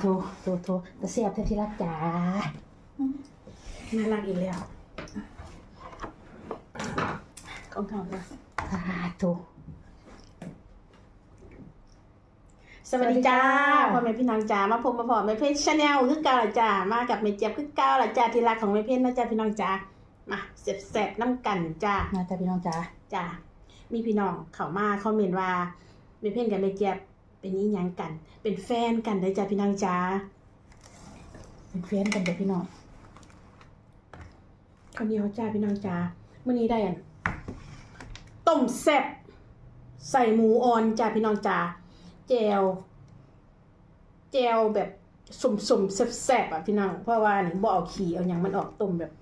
โทรโทรโทรแต่เสียบเท่าที่รักจ๋าน่ารักอีกแล้วของเขาจ้ะสาธุสวัสดีจ้าสวัสดีจ้าพ่อแม่พี่น้องจ้ามาพบมาพอแม่เพชรชาแนลคือเก่าละจ้ามากับแม่เจี๊ยบคือเก่าละจ้าที่รักของแม่เพชรนะจ้าพี่น้องจ้ามาเสร็จแสบๆน้ำกันจ้ามาจ้าพี่น้องจ๋าจ้ามีพี่น้องเข้ามาคอมเมนต์ว่าแม่เพชรกับแม่เจี๊ยบ เป็นนี่ยังกัน เป็นแฟนกันได้จ้าพี่น้องจ้าเป็นเฟรนด์กันจ้ะพี่น้องคนเดียวจ้าพี่น้องจ้าเมื่อนี้ได้อันต้มแซ่บใส่หมูอ่อนจ้าพี่น้องจ้าแจวแจวแบบสมๆแซ่บๆอะพี่น้องเพราะว่านี่บ่เอาขี้เอาหยังมันออกต้มแบบ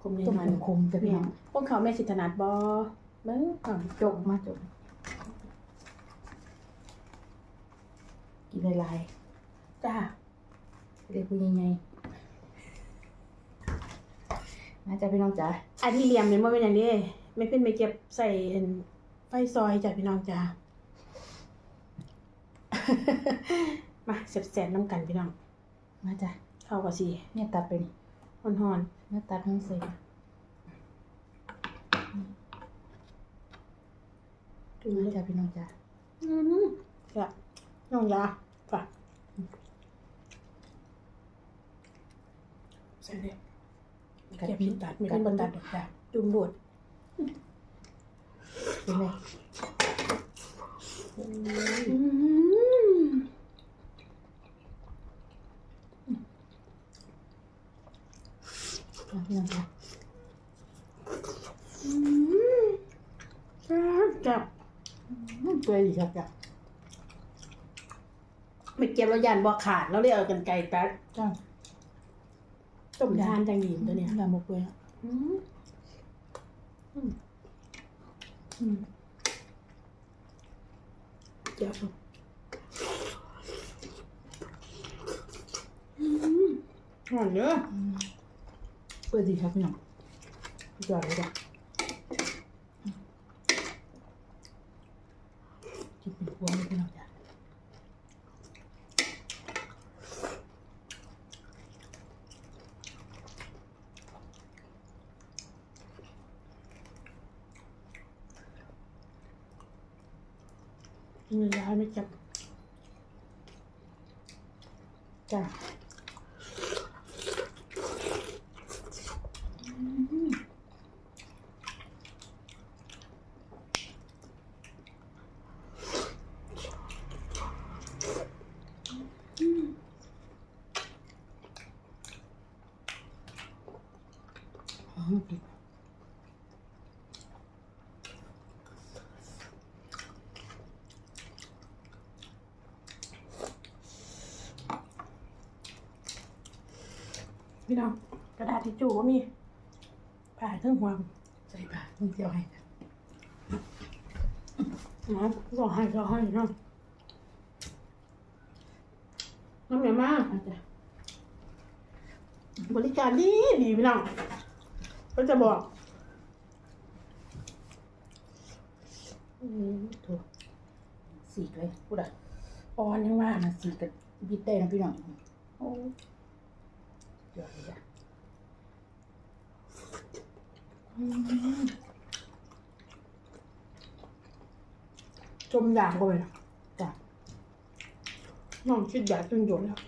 คมต้มในมันคมๆจ้ะพี่น้องพวกเขาแม่สิถนัดบ่เบิ่งอะจกมาจก กินลายจ้าๆเรียกว่ายังไงมาจ้าพี่น้องจ๋าอันที่เหลี่ยมเนี่ยมันเป็นอย่างนี้ไม่เป็นไม่เก็บใส่อันไฟซอยจ้ะพี่น้องจ้ามาแซ่บๆน้ำกันพี่น้อง มาจ้ะเข้ากับสิเนี่ยตัดไปนี่ฮ้อนเนี่ยตัดทั้งเส้นๆดูมาเลยจ้าพี่น้องจ๋าอืมค่ะน้องยา ค่ะใส่เลยเก็บพินตัดไม่เป็นบนตัดดอกจ้ะจุ่มบดเป็นไงอืมมาพี่น้องจ๋าอืมแซ่บจับอืมเปื่อยดีครับจ้ะ ไม่เก็บแล้วยันบ่ขาดแล้วเลยเอากันไกลตัดจ้าต้มทานจังหยีมตัวเนี้ยยำหมกเปื่อยอืมอืมอืมเดี๋ยวอืมหอมเยอะเปื่อยดีครับพี่น้องสุดยอดเลยจ้ะกินเป็นพวงเลยพี่น้อง นร้ายไม่จับจ้ะอ๋อผิด พี่น้องกระดาษทิชชู่ก็มีผ่าเครื่องหัวใส่ปากมึงเที่ยวให้จ้ะนะก็ให้ก็ให้เนาะน้ำเหนียวมากเอาจ้ะบริการดีดีพี่น้องก็จะบอกถูกสีเลยพูดอะอ่อนยังว่ามาสีกับบิดได้นะพี่น้องโอ้ จมด่างก็ไปนะจ้ะน้องคิดยาจนหยดแล้ว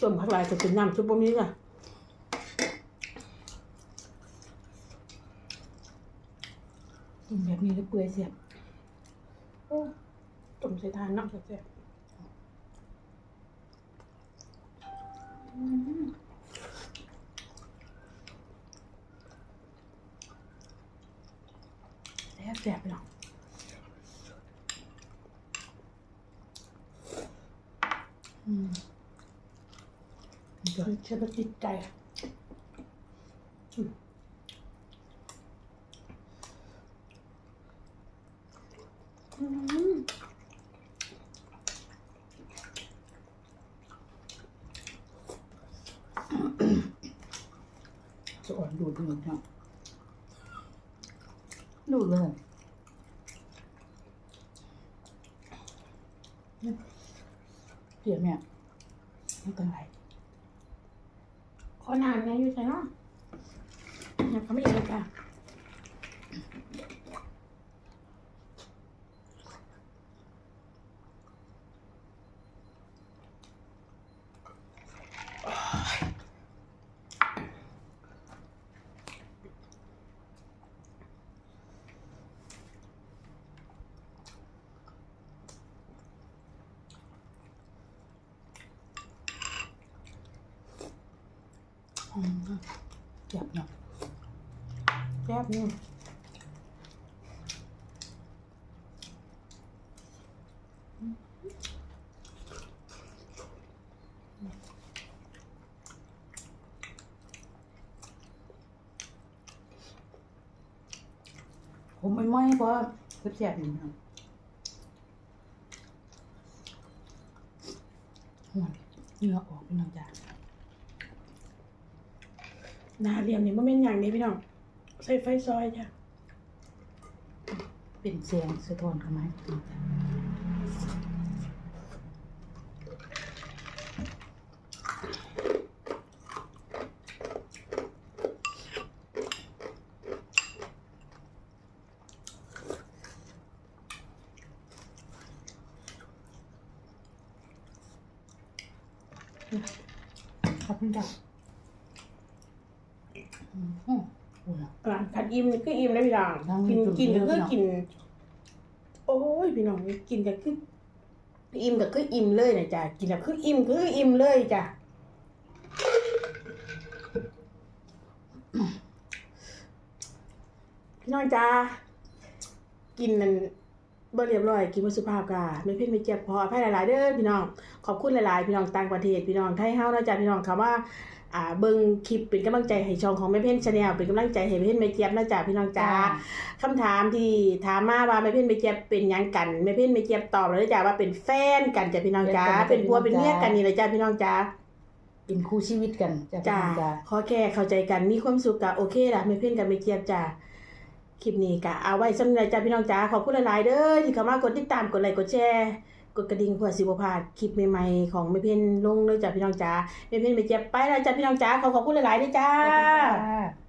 ต้มผักลายจะเป็นน้ำซุปบะหมี่จ้ะ กินแบบนี้แล้วเปื่อยเสียบโอ้ต้มใส่ทานน้ำแซ่บๆแซ่บแซ่บไปหน่อยอืมยอดเชื่อจิตใจอ จะอ่อนดูดดูดนะดูดเลยเพียงเนี่ยไม่เป็นไรขอนานไงอยู่ใช่เนาะอยากทำอีกเลยจ้ จ็บเนาะแซ่บนี่ผมไม่ไหม้เพราะว่าเจ็บอยู่เนาะหัวเหงื่อออกพี่น้องจ้า หนาเหลี่ยมนี่มันเป็นอย่างนี้พี่น้องใส่ไฟซอยจ้ะเป็นเสียงสะท้อนเข้ามาขอบคุณจ้ะอืมอืมโอ้ยหลังกัดอิ่มนี่ก็อิ่มแล้วพี่น้องทั้งกินจุดกินก็เดีคืยวอพี่น้องกิน โอ้ยพี่น้องกินก็คืออิ่มก็คืออิ่มเลยนะจ้ะกินแล้วคืออิ่มคืออิ่มเลยจ้ะพี่น้องจ้ากินนั่นบ่เรียบร้อย กินบ่สุภาพกะไม่เพ่นไม่เจ็บพออภัยหลายๆเด้อพี่น้องขอบคุณหลายๆพี่น้องต่างประเทศพี่น้องไทยเฮานะจ๊ะพี่น้องคำว่า อ่าเบิ่งคลิปเป็นกำลังใจให้ช่องของแม่เพ่นชาแนลเป็นกำลังใจให้แม่เพ่นไม่เจี๊ยบนะจ๊ะพี่น้องจ้า คำถามที่ถามมาว่าแม่เพ่นไม่เจี๊ยบเป็นหยังกันแม่เพ่นไม่เจี๊ยบตอบแล้วจ้าว่าเป็นแฟนกันจ้ะพี่น้องจ้าเป็นกันเป็นผัวเป็นเมียจ้ากันนี่เลยจ้าพี่น้องจ้า เป็นคู่ชีวิตกันจ้ะพี่จ้าน้องจ้า ขอแค่เข้าใจกันมีความสุขกะโอเคละแม่เพ่นกับแม่เจี๊ยบจ้าคลิปนี้กะเอาไว้สำหรับจ้าพี่น้องจ้าขอบคุณหลายๆเด้อที่เข้ามากดติดตามกดไลค์กดแชร์ กดกระดิ่งเพื่อสิบพาดคลิปใหม่ๆของแม่เพ่นลงเลยจ้ะพี่น้องจ้าแม่เพ่นไปเจ็บไปแล้วจ้ะพี่น้องจ้าขอขอบคุณหลายๆด้วยจ้าขอบคุณค่ะ